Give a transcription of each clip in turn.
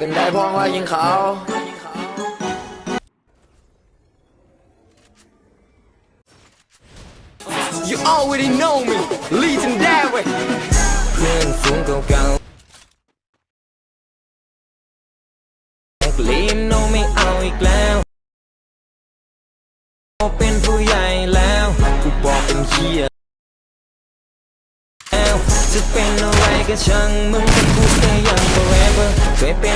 กันได้พ้องว่ายิงเขา You already know me legendary เพื่อนฝูงเก่าๆลีนโนไม่เอาอีกแล้วเป็นผู้ใหญ่แล้วกูบอกเป็นเฮียแล้วจะเป็นอะไรก็ช่างมึงแต่กู stay young forever เคยเป็นยังไง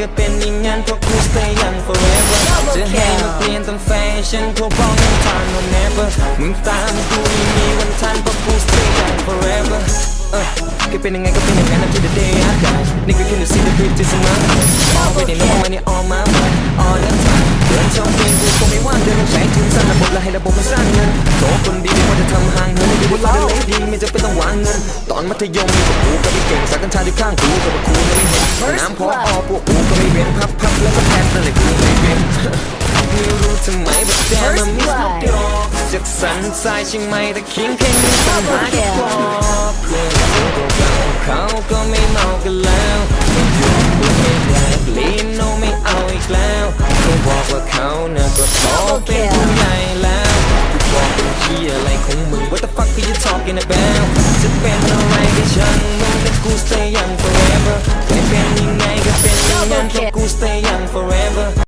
ก็เป็นอย่างนั้นเพราะกู stay young forever จะให้มาเปลี่ยนตามแฟชั่นพวกพ้องยังทาน no never มึงตามกูไม่มีวันทันพราะกู stay young forever เออเคเป็นยังไงก็เป็นอย่างนั้น until the day I die นี่ก็คือ the secret beauty เสมอ already know my money all my mind all the time เดินช่องเพลงกูคงไม่ว่างเดินลงใช้ทุนสร้างระบบและให้ระบบมันสร้าง ดแล้เลยดีไม่จำเป็นต้องวางเงิน ตอนมัธยมกับกูก็ไม่เก่งสักกัญชาที่ข้างกูกับกูไม่เห็นน้ำพอออกพวกกูก็ไม่เว้นพับพับแล้วก็แพ้นั่นแหละกูไม่เว้นไม่รู้ทำไมแบบแต่มันไม่สนุกจากสันทรายใช่ไหมแต่คิงแค่นี้ต้องหาแค่พอเพื่อนเราเขาก็ไม่เมากันแล้วไม่ยุ่งไม่แดกลีนโนไม่เอาอีกแล้วเขาบอกว่าเขาเนี่ยก็โตเป็นผู้ใหญ่แล้วบอกเป็นที่อะไรของมึง Aunque guste